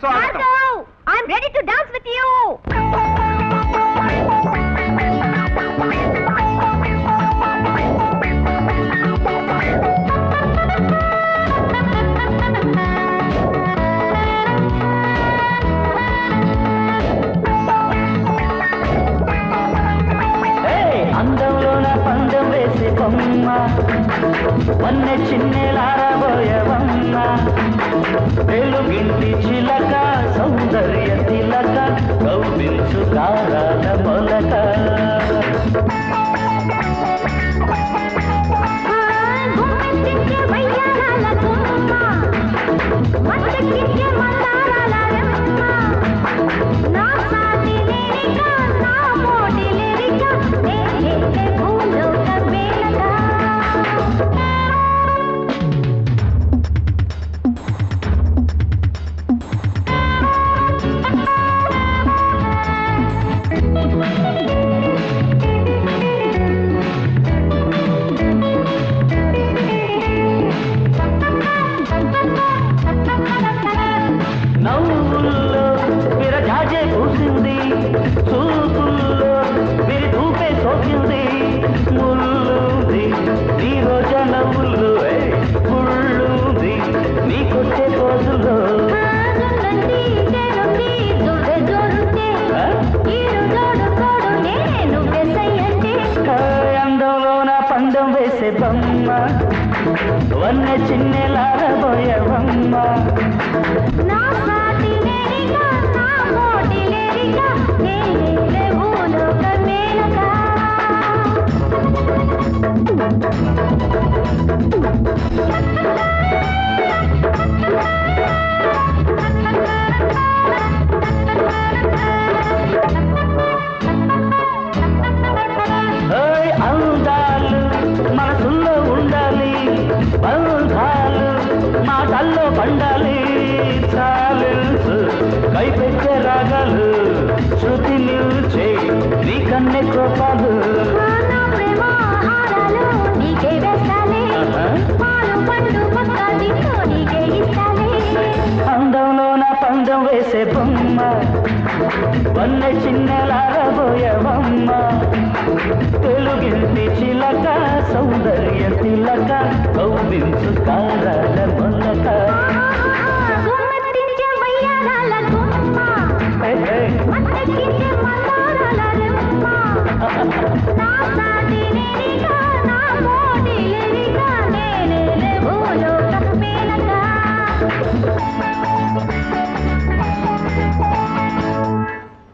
స్వాగతం Bhargav I'm ready to dance with you పందెం వేసి బొమ్మ వన్నె చిన్నెలారబోయవమ్మ వెలుగింటి చిలక సౌందర్య తిలక కౌపించు కారాల మొలక. నవ్వుల్లో విరజాజే పూసింది చూపుల్లో విరి తూపే సోకింది. ముల్లుంది నీ రోజా నవ్వుల్లో ముళ్ళుంది నీ కొట్టే రోజుల్లో అందంలోన పందెం వేసే బొమ్మ వన్న చిన్నెలారబోయవమ్మ ఇస్తాలే అందంలో నా పందం వేసే బొమ్మ వన్న చిన్నలారబోయవమ్మ తెలుగింటి చిలక సౌందర్య తిలక కౌవించు కారాల Música